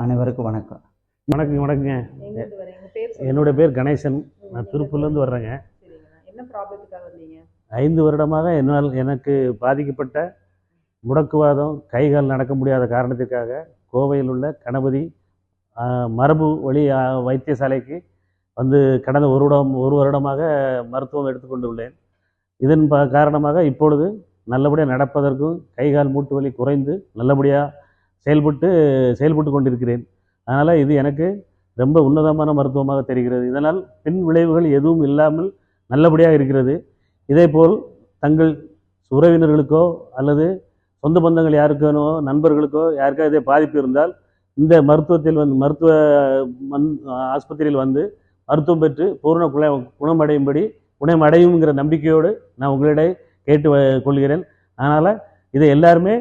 அனைவருக்கும் வணக்கம். வணக்கங்க வணக்கங்க. பேர். என்னுடைய பேர் கணேசன். நான் திருப்பூர்லேருந்து வர்றேங்க. சரிங்கண்ணா என்ன ப்ராப்ளத்துக்காக வந்தீங்க? ஐந்து வருடமாக என்னால் எனக்கு பாதிக்கப்பட்ட முடக்குவாதம் கைகால் நடக்க முடியாத காரணத்திற்காக கோவையில் உள்ள கணபதி மரபு வழி வைத்தியசாலைக்கு வந்து கடந்த ஒரு வருடம் ஒரு வருடமாக மருத்துவம் எடுத்துக்கொண்டுள்ளேன். இதன் ப காரணமாக இப்பொழுது நல்லபடியாக நடப்பதற்கும் கைகால் மூட்டு வலி குறைந்து நல்லபடியாக செயல்பட்டு செயல்பட்டு கொண்டிருக்கிறேன். அதனால் இது எனக்கு ரொம்ப உன்னதமான மருத்துவமாக தெரிகிறது. இதனால் பின் விளைவுகள் எதுவும் இல்லாமல் நல்லபடியாக இருக்கிறது. இதேபோல் தங்கள் உறவினர்களுக்கோ அல்லது சொந்த பந்தங்கள் யாருக்கானோ நண்பர்களுக்கோ யாருக்கா இதே பாதிப்பு இருந்தால் இந்த மருத்துவத்தில் வந்து மருத்துவ மந் ஆஸ்பத்திரியில் வந்து மருத்துவம் பெற்று பூர்ண குண குணமடையும்படி குணமடையுங்கிற நம்பிக்கையோடு நான் உங்களிடையே கேட்டு கொள்கிறேன். அதனால் இதை எல்லாருமே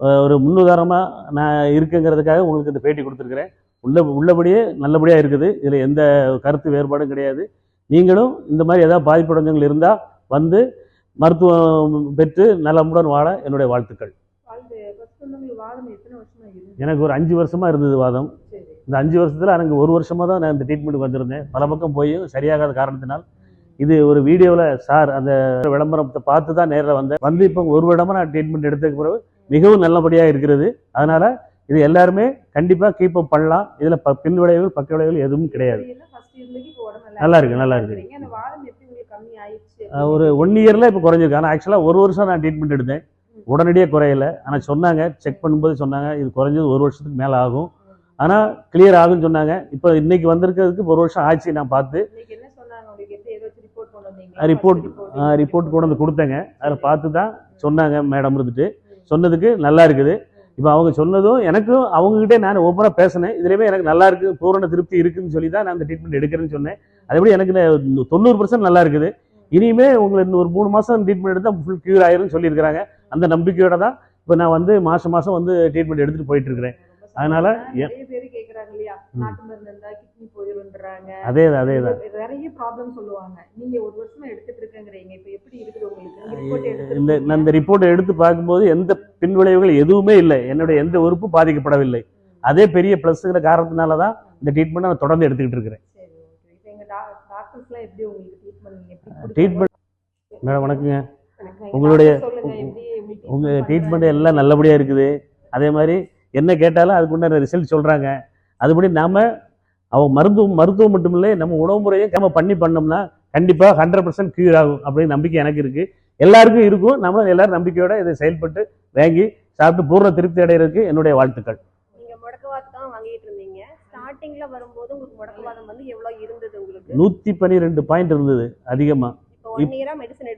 ஒரு முன்னுதாரணமாக நான் இருக்குங்கிறதுக்காக உங்களுக்கு இந்த பேட்டி கொடுத்துருக்குறேன். உள்ள உள்ளபடியே நல்லபடியாக இருக்குது. இதில் எந்த கருத்து வேறுபாடும் கிடையாது. நீங்களும் இந்த மாதிரி ஏதாவது பாதிப்படைஞ்சவங்கள் இருந்தால் வந்து மருத்துவம் பெற்று நலமுடன் வாழ என்னுடைய வாழ்த்துக்கள். எனக்கு ஒரு அஞ்சு வருஷமாக இருந்தது வாதம். இந்த அஞ்சு வருஷத்தில் எனக்கு ஒரு வருஷமாக தான் நான் இந்த ட்ரீட்மெண்ட் வந்திருந்தேன். பல பக்கம் போய் சரியாகாத காரணத்தினால். இது ஒரு வீடியோவில் சார் அந்த விளம்பரத்தை பார்த்து தான் நேரில் வந்தேன். வந்து இப்போ ஒரு வருடமாக நான் ட்ரீட்மெண்ட் எடுத்ததுக்கு பிறகு மிகவும் நல்லபடியாக இருக்கிறது. அதனால் இது எல்லாருமே கண்டிப்பாக கீப் அப் பண்ணலாம். இதில் ப பின் விளைவுகள் பக்க விளைவுகள் எதுவும் கிடையாது. நல்லா இருக்கு, நல்லா இருக்கு. ஒரு ஒன் இயரில் இப்போ குறைஞ்சிருக்கு. ஆனால் ஆக்சுவலாக ஒரு வருஷம் நான் ட்ரீட்மெண்ட் எடுத்தேன். உடனடியாக குறையல. ஆனால் சொன்னாங்க செக் பண்ணும்போது சொன்னாங்க இது குறைஞ்சது ஒரு வருஷத்துக்கு மேலே ஆகும். ஆனால் கிளியர் ஆகும்னு சொன்னாங்க. இப்போ இன்னைக்கு வந்திருக்கிறதுக்கு ஒரு வருஷம் ஆச்சு நான் பார்த்து. ரிப்போர்ட் ரிப்போர்ட் கொண்டு வந்து கொடுத்தேங்க. அதில் பார்த்து தான் சொன்னாங்க மேடம் இருந்துட்டு. சொன்னதுக்கு நல்லா இருக்குது. இப்போ அவங்க சொன்னதும் எனக்கும் அவங்ககிட்டே நான் ஓப்பனாக பேசினேன். இதுலேயுமே எனக்கு நல்லா இருக்கு பூரண திருப்தி இருக்குன்னு சொல்லி தான் நான் இந்த ட்ரீட்மெண்ட் எடுக்கிறேன்னு சொன்னேன். அதேபடி எனக்கு தொண்ணூறு பர்சன்ட் நல்லா இருக்குது. இனிமே உங்களுக்கு இன்னும் ஒரு மூணு மாதம் ட்ரீட்மெண்ட் எடுத்தால் ஃபுல் க்யூர் ஆயிரும்னு சொல்லியிருக்கிறாங்க. அந்த நம்பிக்கையோட தான் இப்போ நான் வந்து மாதம் மாதம் வந்து ட்ரீட்மெண்ட் எடுத்துகிட்டு போயிட்டு இருக்கிறேன். அதனால கிட்னி போயிருன்றாங்க அதே அதே தான். நிறைய ப்ராப்ளம் சொல்லுவாங்க. நீங்க ஒரு வருஷமா எடுத்துட்டு இருக்கேங்கிறீங்க. இப்போ எப்படி இருக்குது உங்களுக்கு? ரிப்போர்ட் இந்த நான் இந்த ரிப்போர்ட்டை எடுத்து பார்க்கும்போது எந்த பின்விளைவுகள் எதுவுமே இல்லை. என்னுடைய எந்த உறுப்பும் பாதிக்கப்படவில்லை. அதே பெரிய ப்ளஸ்ங்கிற காரணத்தினால தான் இந்த ட்ரீட்மெண்ட்டை நான் தொடர்ந்து எடுத்துக்கிட்டு இருக்கிறேன். ட்ரீட்மெண்ட்? ட்ரீட்மெண்ட் மேடம் வணக்கங்க. உங்களுடைய- உங்கள் ட்ரீட்மெண்ட்? எல்லாம் நல்லபடியாக இருக்குது. அதே மாதிரி என்ன கேட்டாலும் அதுக்குண்டான ரிசல்ட் சொல்கிறாங்க அதுபடி நாம் அவங்க மருத்துவம் மருத்துவம் மட்டுமில்லை நம்ம உணவு முறையை நம்ம பண்ணி பண்ணோம்னா கண்டிப்பாக ஹண்ட்ரட் பர்சன்ட் க்யூர் ஆகும் அப்படின்னு நம்பிக்கை எனக்கு இருக்குது எல்லாருக்கும் இருக்கும். நம்மளும் எல்லாரும் நம்பிக்கையோட இதை செயல்பட்டு வாங்கி சாப்பிட்டு பூர்ண திருப்தி அடைகிறதுக்கு என்னுடைய வாழ்த்துக்கள். நீங்க முடக்குவாதம் தான் வாங்கிட்டு இருந்தீங்க. ஸ்டார்டிங்ல வரும்போது உங்களுக்கு முடக்குவாதம் வந்து எவ்வளவு இருந்தது உங்களுக்கு? நூற்றி பன்னிரெண்டு பாயிண்ட் இருந்தது அதிகமாக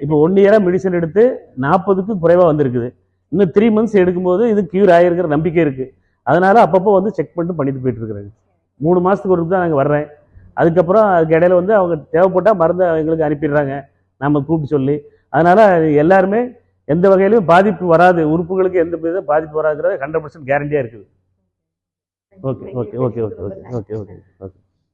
இப்போ ஒன் இயரா மெடிசன் இப்போ எடுத்து நாற்பதுக்கும் குறைவாக வந்திருக்குது. இன்னும் த்ரீ மந்த்ஸ் எடுக்கும்போது இது க்யூர் ஆகிருக்கிற நம்பிக்கை இருக்குது அதனால அப்பப்போ வந்து செக் பண்ணிட்டு பண்ணிட்டு போயிட்டு இருக்கிறாங்க மூணு மாதத்துக்கு ஒரு தான் நாங்கள் வர்றேன். அதுக்கப்புறம் அதுக்கு இடையில வந்து அவங்க தேவைப்பட்டால் மருந்தை எங்களுக்கு அனுப்பிடுறாங்க. நம்ம கூப்பிட்டு சொல்லி. அதனால எல்லாருமே எந்த வகையிலும் பாதிப்பு வராது. உறுப்புகளுக்கு எந்த வித பாதிப்பு வராதுங்கிறது ஹண்ட்ரட் பர்சன்ட் கேரண்டியாக இருக்குது. Okay okay okay okay okay okay okay okay